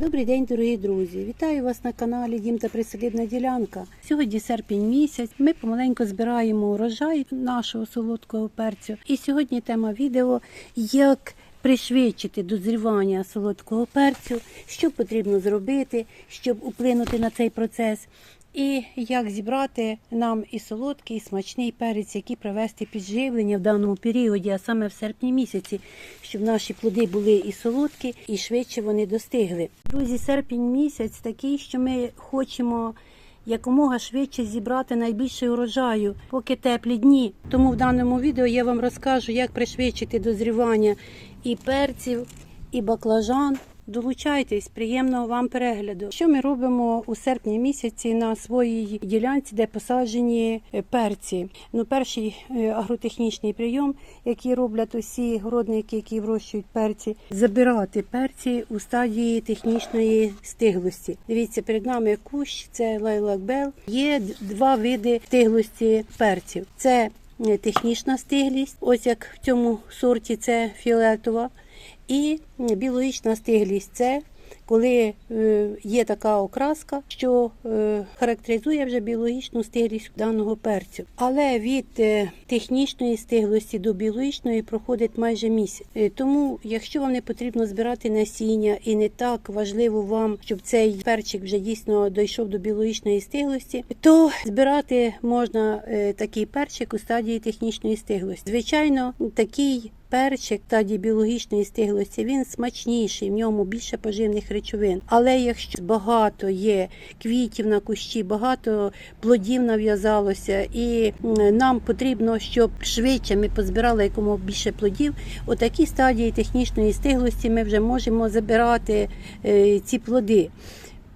Добрий день, дорогі друзі! Вітаю вас на каналі Дім та Присадибна ділянка. Сьогодні серпень місяць. Ми помаленьку збираємо урожай нашого солодкого перцю. І сьогодні тема відео як пришвидшити дозрівання солодкого перцю, що потрібно зробити, щоб вплинути на цей процес. І як зібрати нам і солодкий, і смачний перець, який провести підживлення в даному періоді, а саме в серпні місяці, щоб наші плоди були і солодкі, і швидше вони достигли. Друзі, серпень місяць такий, що ми хочемо якомога швидше зібрати найбільше урожаю, поки теплі дні. Тому в даному відео я вам розкажу, як пришвидшити дозрівання і перців, і баклажан. Долучайтесь, приємного вам перегляду. Що ми робимо у серпні місяці на своїй ділянці, де посаджені е, перці? Ну, перший е, агротехнічний прийом, який роблять усі городники, які вирощують перці, забирати перці у стадії технічної стиглості. Дивіться, перед нами кущ, це лайлак бел. Є два види стиглості перців. Це е, технічна стиглість, ось як в цьому сорті це фіолетова. І біологічна стиглість це коли е, є така окраска, що е, характеризує вже біологічну стиглість даного перцю. Але від е, технічної стиглості до біологічної проходить майже місяць. Тому, якщо вам не потрібно збирати насіння і не так важливо вам, щоб цей перчик вже дійсно дійшов до біологічної стиглості, то збирати можна такий перчик у стадії технічної стиглості. Звичайно, такий перчик стадії біологічної стиглості він смачніший, в ньому більше поживних речовин. Але якщо багато є квітів на кущі, багато плодів нав'язалося, і нам потрібно, щоб швидше ми позбирали якомога більше плодів, у такій стадії технічної стиглості ми вже можемо забирати е, ці плоди.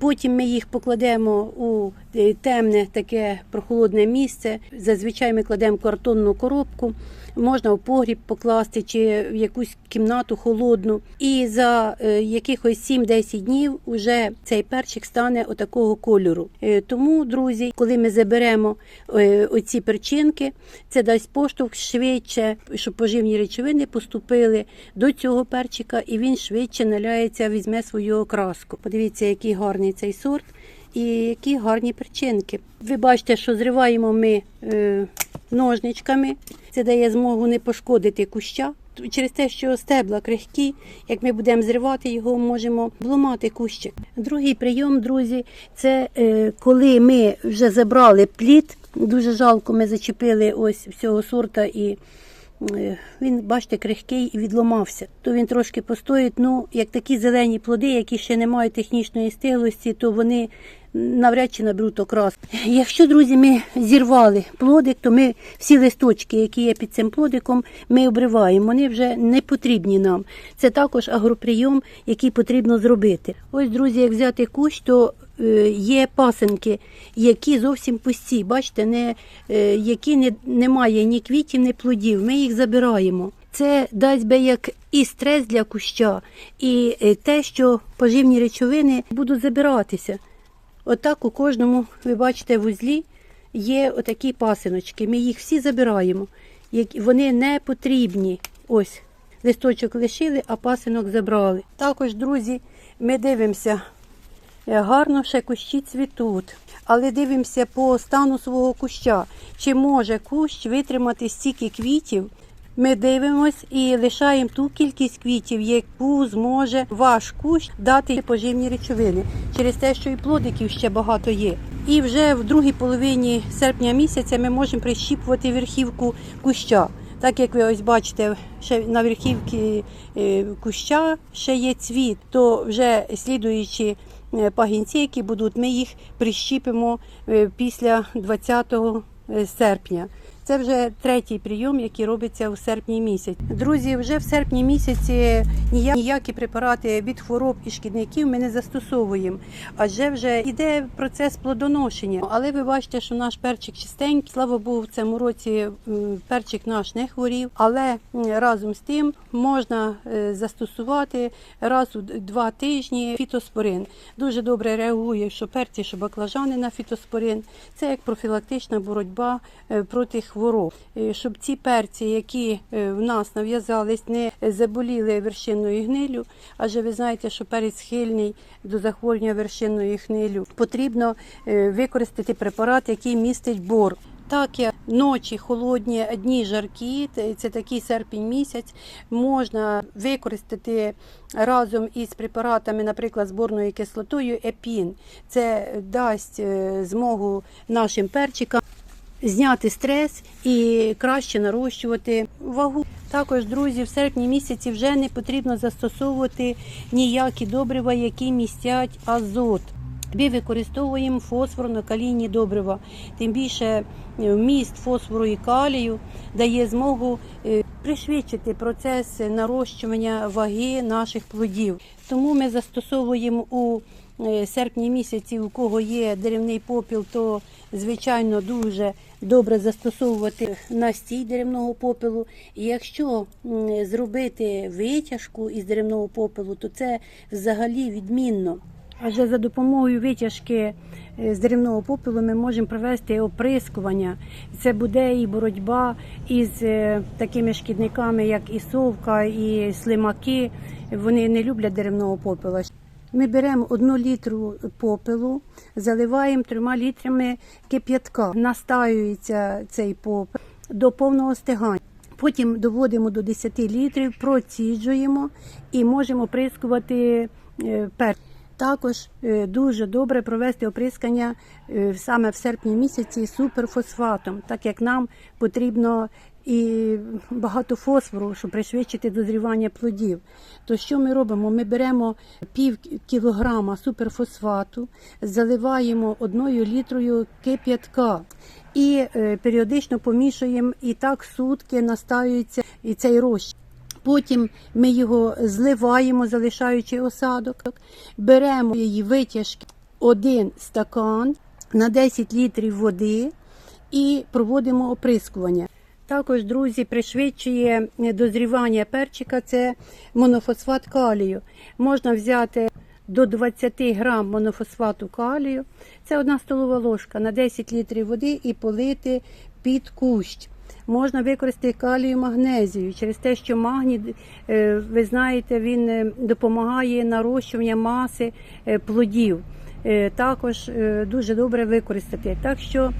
Потім ми їх покладемо у е, темне таке прохолодне місце. Зазвичай ми кладемо картонну коробку, можна в погріб покласти чи в якусь кімнату холодну. І за е, якихось 7-10 днів уже цей перчик стане отакого кольору. Е, Тому, друзі, коли ми заберемо е, оці перчинки, це дасть поштовх швидше, щоб поживні речовини поступили до цього перчика, і він швидше наляється, візьме свою окраску. Подивіться, який гарний цей сорт і які гарні перчинки. Ви бачите, що зриваємо ми ножничками. Це дає змогу не пошкодити куща. Через те, що стебла крихкі, як ми будемо зривати його, можемо зламати кущик. Другий прийом, друзі, це е, коли ми вже забрали плід. Дуже жалко, ми зачепили ось всього сорта і він, бачите, крихкий і відломався. То він трошки постоїть. Ну, як такі зелені плоди, які ще не мають технічної стиглості, то вони навряд чи наберуть окрас. Якщо, друзі, ми зірвали плодик, то ми всі листочки, які є під цим плодиком, ми обриваємо. Вони вже не потрібні нам. Це також агроприйом, який потрібно зробити. Ось, друзі, як взяти кущ, то е, є пасенки, які зовсім пусті. Бачите, не, е, які не, немає ні квітів, ні плодів. Ми їх забираємо. Це дасть би як і стрес для куща, і е, те, що поживні речовини будуть забиратися. Отак у кожному, ви бачите, вузлі є отакі пасиночки. Ми їх всі забираємо. Вони не потрібні. Ось, листочок лишили, а пасинок забрали. Також, друзі, ми дивимося, Е, гарно ще кущі цвітуть. Але дивимося по стану свого куща, чи може кущ витримати стільки квітів. Ми дивимось і лишаємо ту кількість квітів, яку зможе ваш кущ дати поживні речовини, через те, що і плодиків ще багато є. І вже в другій половині серпня місяця ми можемо прищіпувати верхівку куща. Так як ви ось бачите, ще на верхівці е, куща ще є цвіт, то вже слідуючи е, пагінці, які будуть, ми їх прищіпимо е, після 20 серпня. Це вже третій прийом, який робиться у серпні місяць. Друзі, вже в серпні місяці ніякі препарати від хвороб і шкідників ми не застосовуємо, адже вже йде процес плодоношення. Але ви бачите, що наш перчик чистенький. Слава Богу, в цьому році перчик наш не хворів. Але разом з тим можна е, застосувати раз у два тижні фітоспорин. Дуже добре реагує, що перці, що баклажани на фітоспорин. Це як профілактична боротьба е, проти хвороб. Хвороб, Е, щоб ці перці, які е, в нас нав'язались, не заболіли вершинною гнилю. Адже ви знаєте, що перець схильний до захворювання вершинною гнилю. Потрібно е, використати препарат, який містить бор. Так як ночі холодні, дні жаркі, це такий серпень місяць, можна використати разом із препаратами, наприклад, зборною кислотою епін. Це дасть змогу нашим перчикам зняти стрес і краще нарощувати вагу. Також, друзі, в серпні місяці вже не потрібно застосовувати ніякі добрива, які містять азот. Ми використовуємо фосфорно-калійні добрива. Тим більше е, вміст фосфору і калію дає змогу е, пришвидшити процес нарощування ваги наших плодів. Тому ми застосовуємо у серпні місяці, у кого є деревний попіл, то звичайно дуже добре застосовувати настій деревного попелу. І якщо зробити витяжку із деревного попелу, то це взагалі відмінно. Адже за допомогою витяжки е, з деревного попелу ми можемо провести оприскування. Це буде і боротьба із е, такими шкідниками, як і совка, і слимаки. Вони не люблять деревного попела. Ми беремо одну літру попелу, заливаємо трьома літрами кип'ятка. Настаюється цей попел до повного стигання. Потім доводимо до 10 літрів, проціджуємо і можемо оприскувати е, перець. Також е, дуже добре провести оприскання е, саме в серпні місяці суперфосфатом, так як нам потрібно і багато фосфору, щоб пришвидшити дозрівання плодів. То що ми робимо? Ми беремо пів кілограма суперфосфату, заливаємо одною літрою кип'ятка і е, періодично помішуємо, і так сутки настаюється і цей розчин. Потім ми його зливаємо, залишаючи осадок, беремо її витяжки один стакан на 10 літрів води і проводимо оприскування. Також, друзі, пришвидшує дозрівання перчика це монофосфат калію. Можна взяти до 20 грам монофосфату калію. Це одна столова ложка на 10 літрів води і полити під кущ. Можна використати калію магнезію через те, що магній, е, ви знаєте, він е, допомагає нарощуванню маси е, плодів. Е, Також е, дуже добре використати. Так що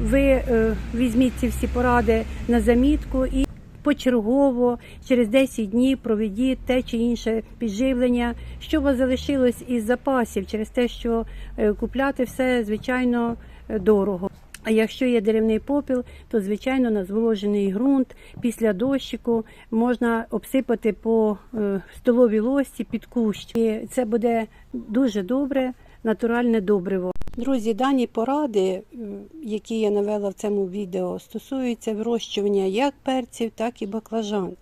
ви е, візьміть ці всі поради на замітку і почергово через 10 днів проведіть те чи інше підживлення, що у вас залишилось із запасів, через те, що е, купляти все звичайно е, дорого. А якщо є деревний попіл, то звичайно на зволожений ґрунт після дощику можна обсипати по столовій ложці під кущ. І це буде дуже добре, натуральне добриво. Друзі, дані поради, е, які я навела в цьому відео, стосуються вирощування як перців, так і баклажан.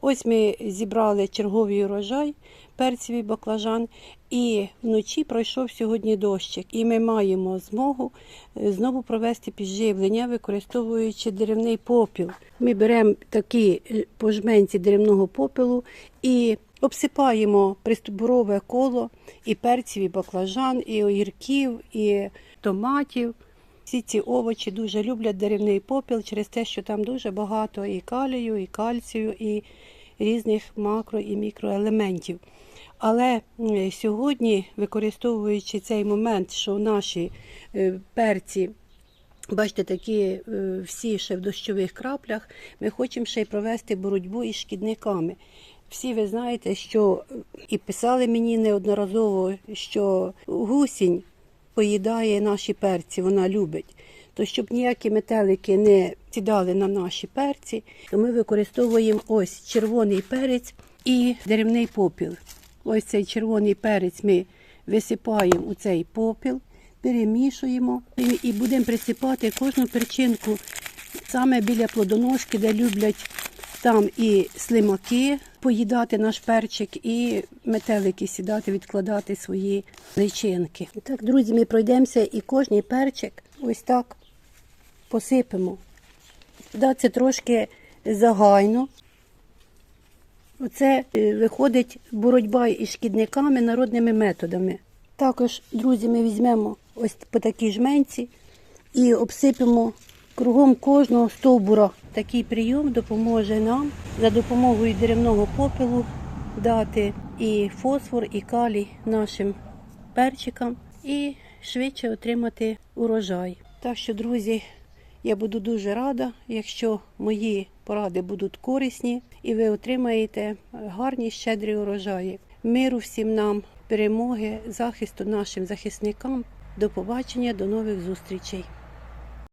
Ось ми зібрали черговий урожай перців і баклажан, і вночі пройшов сьогодні дощик. І ми маємо змогу е, знову провести підживлення, використовуючи деревний попіл. Ми беремо такі е, пожменці деревного попелу і обсипаємо пристобурове коло і перців, і баклажан, і огірків, і томатів. Всі ці овочі дуже люблять деревний попіл через те, що там дуже багато і калію, і кальцію, і різних макро і мікроелементів. Але сьогодні, використовуючи цей момент, що наші е, перці Бачите, такі е, всі ще в дощових краплях. Ми хочемо ще й провести боротьбу із шкідниками. Всі ви знаєте, що і писали мені неодноразово, що гусінь поїдає наші перці, вона любить. То щоб ніякі метелики не сідали на наші перці, то ми використовуємо ось червоний перець і деревний попіл. Ось цей червоний перець ми висипаємо у цей попіл, перемішуємо і будемо присипати кожну перчинку саме біля плодоножки, де люблять там і слимаки поїдати наш перчик, і метелики сідати, відкладати свої личинки. Так, друзі, ми пройдемося і кожний перчик ось так посипемо. Да, це трошки загайно. Оце е, виходить боротьба із шкідниками народними методами. Також, друзі, ми візьмемо ось по такій жменці і обсипемо кругом кожного стовбура. Такий прийом допоможе нам за допомогою деревного попелу дати і фосфор, і калій нашим перчикам і швидше отримати урожай. Так що, друзі, я буду дуже рада, якщо мої поради будуть корисні і ви отримаєте гарні щедрі урожаї. Миру всім нам, перемоги, захисту нашим захисникам. До побачення, до нових зустрічей.